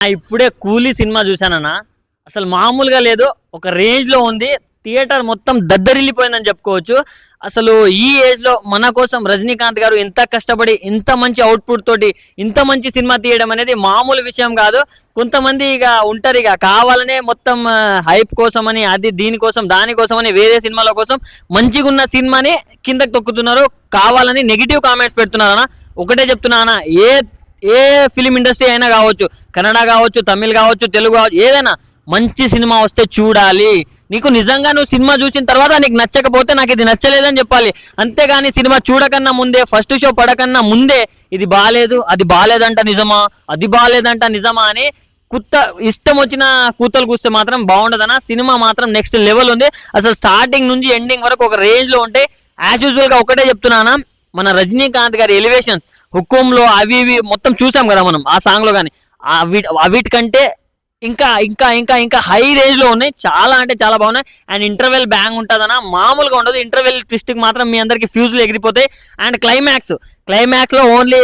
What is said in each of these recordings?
ఆ, ఇప్పుడే కూలీ సినిమా చూశానన్నా. అసలు మామూలుగా లేదు ఒక రేంజ్లో ఉంది. థియేటర్ మొత్తం దద్దరిల్లిపోయిందని చెప్పుకోవచ్చు. అసలు ఈ ఏజ్లో మన కోసం రజనీకాంత్ గారు ఇంత కష్టపడి ఇంత మంచి అవుట్పుట్ తోటి ఇంత మంచి సినిమా తీయడం అనేది మామూలు విషయం కాదు. కొంతమంది ఇక ఉంటారు ఇక కావాలనే మొత్తం హైప్ కోసం అని అది దీనికోసం దానికోసమని వేరే సినిమాల కోసం మంచిగా ఉన్న సినిమాని కిందకి తొక్కుతున్నారు. కావాలని నెగిటివ్ కామెంట్స్ పెడుతున్నారనా ఒకటే చెప్తున్నానా ఏ ఏ ఫిలిం ఇండస్ట్రీ అయినా కావచ్చు కన్నడ కావచ్చు తమిళ్ కావచ్చు తెలుగు కావచ్చు ఏదైనా మంచి సినిమా వస్తే చూడాలి. నీకు నిజంగా నువ్వు సినిమా చూసిన తర్వాత నీకు నచ్చకపోతే నాకు ఇది నచ్చలేదని చెప్పాలి. అంతేగాని సినిమా చూడకన్నా ముందే ఫస్ట్ షో పడకన్నా ముందే ఇది బాగాలేదు అది బాగాలేదంట నిజమా అది బాగాలేదంట నిజమా అని కుత్త ఇష్టం వచ్చిన కూతలు కూస్తే మాత్రం బాగుండదన? సినిమా మాత్రం నెక్స్ట్ లెవెల్ ఉంది. అసలు స్టార్టింగ్ నుంచి ఎండింగ్ వరకు ఒక రేంజ్లో ఉంటే యాజ్ యూజువల్గా ఒకటే చెప్తున్నానా మన రజనీకాంత్ గారి ఎలివేషన్స్ హుక్కుంలో అవి ఇవి మొత్తం చూసాం కదా మనం ఆ సాంగ్లో కానీ వీటికంటే ఇంకా ఇంకా ఇంకా ఇంకా హై రేంజ్లో ఉన్నాయి. చాలా అంటే చాలా బాగున్నాయి. అండ్ ఇంటర్వెల్ బ్యాంగ్ ఉంటుందన్న మామూలుగా ఉండదు. ఇంటర్వెల్ ట్విస్ట్కి మాత్రం మీ అందరికి ఫ్యూజ్లు ఎగిరిపోతాయి. అండ్ క్లైమాక్స్ క్లైమాక్స్లో ఓన్లీ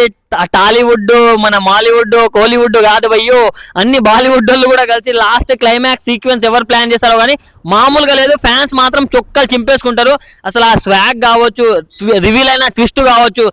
టాలీవుడ్ మన మాలీవుడ్ కోలీవుడ్ కాదు భయ్యో అన్ని బాలీవుడ్ వాళ్ళు కూడా కలిసి లాస్ట్ క్లైమాక్స్ సీక్వెన్స్ ఎవరు ప్లాన్ చేస్తారో కానీ మామూలుగా లేదు. ఫ్యాన్స్ మాత్రం చొక్కలు చింపేసుకుంటారు. అసలు ఆ స్వాగ్ కావచ్చు రివీల్ అయిన ట్విస్ట్ కావచ్చు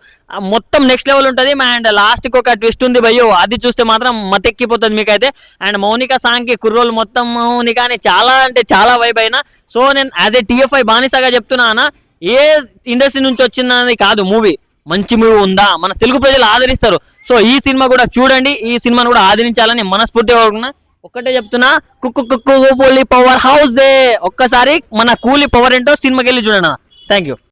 మొత్తం నెక్స్ట్ లెవెల్ ఉంటుంది. అండ్ లాస్ట్కి ఒక ట్విస్ట్ ఉంది భయ్యో అది చూస్తే మాత్రం మతెక్కిపోతుంది మీకైతే. అండ్ మౌనిక సాంగ్కి కుర్రోలు మొత్తం మౌనిక అని చాలా అంటే చాలా వైబ్ అయినా. సో నేను యాజ్ ఏ టీఎఫ్ఐ బానిసగా చెప్తున్నానా ఏ ఇండస్ట్రీ నుంచి వచ్చిందని కాదు మూవీ మంచి మూవీ ఉందా? మన తెలుగు ప్రజలు ఆదరిస్తారు. సో ఈ సినిమా కూడా చూడండి. ఈ సినిమాను కూడా ఆదరించాలని మనస్ఫూర్తిగా కోరుకున్నా. ఒక్కటే చెప్తున్నా. కుక్కు కుక్కు కూలి పవర్ హౌస్ ఒక్కసారి మన కూలీ పవర్ ఏంటో సినిమాకి వెళ్ళి చూడండి థ్యాంక్ యూ